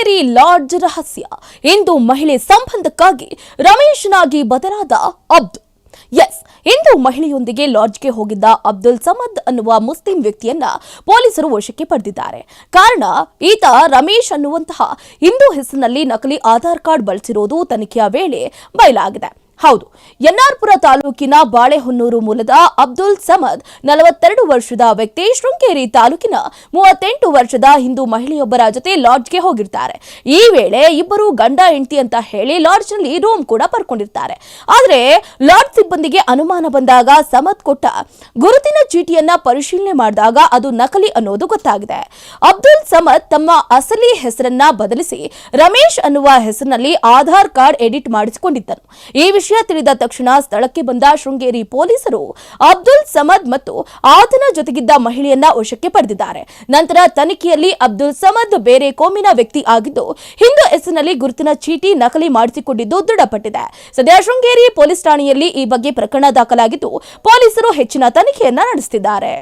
Sringeri lodge ರಹಸ್ಯ. ಇಂದು ಮಹಿಳೆ ಸಂಬಂಧಕ್ಕಾಗಿ ರಮೇಶ್ನಾಗಿ ಬದಲಾದ ಅಬ್ದುಲ್. ಎಸ್, ಇಂದು ಮಹಿಳೆಯೊಂದಿಗೆ ಲಾಡ್ಜ್ಗೆ ಹೋಗಿದ್ದ ಅಬ್ದುಲ್ ಸಮದ್ ಅನ್ನುವ ಮುಸ್ಲಿಂ ವ್ಯಕ್ತಿಯನ್ನ ಪೊಲೀಸರು ವಶಕ್ಕೆ ಪಡೆದಿದ್ದಾರೆ. ಕಾರಣ, ಈತ ರಮೇಶ್ ಅನ್ನುವಂತಹ ಹಿಂದೂ ಹೆಸರಿನಲ್ಲಿ ನಕಲಿ ಆಧಾರ್ ಕಾರ್ಡ್ ಬಳಸಿರೋದು ತನಿಖೆಯ ವೇಳೆ ಬಯಲಾಗಿದೆ. ಹೌದು, ಎನ್ಆರ್ಪುರ ತಾಲೂಕಿನ ಬಾಳೆಹೊನ್ನೂರು ಮೂಲದ ಅಬ್ದುಲ್ ಸಮದ್ ನಲವತ್ತೆರಡು ವರ್ಷದ ವ್ಯಕ್ತಿ ಶೃಂಗೇರಿ ತಾಲೂಕಿನ ಮೂವತ್ತೆಂಟು ವರ್ಷದ ಹಿಂದೂ ಮಹಿಳೆಯೊಬ್ಬರ ಜೊತೆ ಲಾಡ್ಜ್ಗೆ ಹೋಗಿರ್ತಾರೆ. ಈ ವೇಳೆ ಇಬ್ಬರು ಗಂಡ ಹೆಂಡತಿ ಅಂತ ಹೇಳಿ ಲಾಡ್ಜ್ನಲ್ಲಿ ರೂಮ್ ಕೂಡ ಪಡ್ಕೊಂಡಿರ್ತಾರೆ. ಆದರೆ ಲಾಡ್ಜ್ ಸಿಬ್ಬಂದಿಗೆ ಅನುಮಾನ ಬಂದಾಗ ಸಮದ್ ಕೊಟ್ಟ ಗುರುತಿನ ಚೀಟಿಯನ್ನ ಪರಿಶೀಲನೆ ಮಾಡಿದಾಗ ಅದು ನಕಲಿ ಅನ್ನೋದು ಗೊತ್ತಾಗಿದೆ. ಅಬ್ದುಲ್ ಸಮದ್ ತಮ್ಮ ಅಸಲಿ ಹೆಸರನ್ನ ಬದಲಿಸಿ ರಮೇಶ್ ಅನ್ನುವ ಹೆಸರಿನಲ್ಲಿ ಆಧಾರ್ ಕಾರ್ಡ್ ಎಡಿಟ್ ಮಾಡಿಸಿಕೊಂಡಿದ್ದನು. ಈ ವಿಷಯ ತಿಳಿದ ತಕ್ಷಣ ಸ್ಥಳಕ್ಕೆ ಬಂದ ಶೃಂಗೇರಿ ಪೊಲೀಸರು ಅಬ್ದುಲ್ ಸಮದ್ ಮತ್ತು ಆತನ ಜೊತೆಗಿದ್ದ ಮಹಿಳೆಯನ್ನ ವಶಕ್ಕೆ ಪಡೆದಿದ್ದಾರೆ. ನಂತರ ತನಿಖೆಯಲ್ಲಿ ಅಬ್ದುಲ್ ಸಮದ್ ಬೇರೆ ಕೋಮಿನ ವ್ಯಕ್ತಿ ಆಗಿದ್ದು, ಹಿಂದೂ ಹೆಸರಿನಲ್ಲಿ ಗುರುತಿನ ಚೀಟಿ ನಕಲಿ ಮಾಡಿಸಿಕೊಂಡಿದ್ದು ದೃಢಪಟ್ಟಿದೆ. ಸದ್ಯ ಶೃಂಗೇರಿ ಪೊಲೀಸ್ ಠಾಣೆಯಲ್ಲಿ ಈ ಬಗ್ಗೆ ಪ್ರಕರಣ ದಾಖಲಾಗಿದ್ದು, ಪೊಲೀಸರು ಹೆಚ್ಚಿನ ತನಿಖೆಯನ್ನ ನಡೆಸುತ್ತಿದ್ದಾರೆ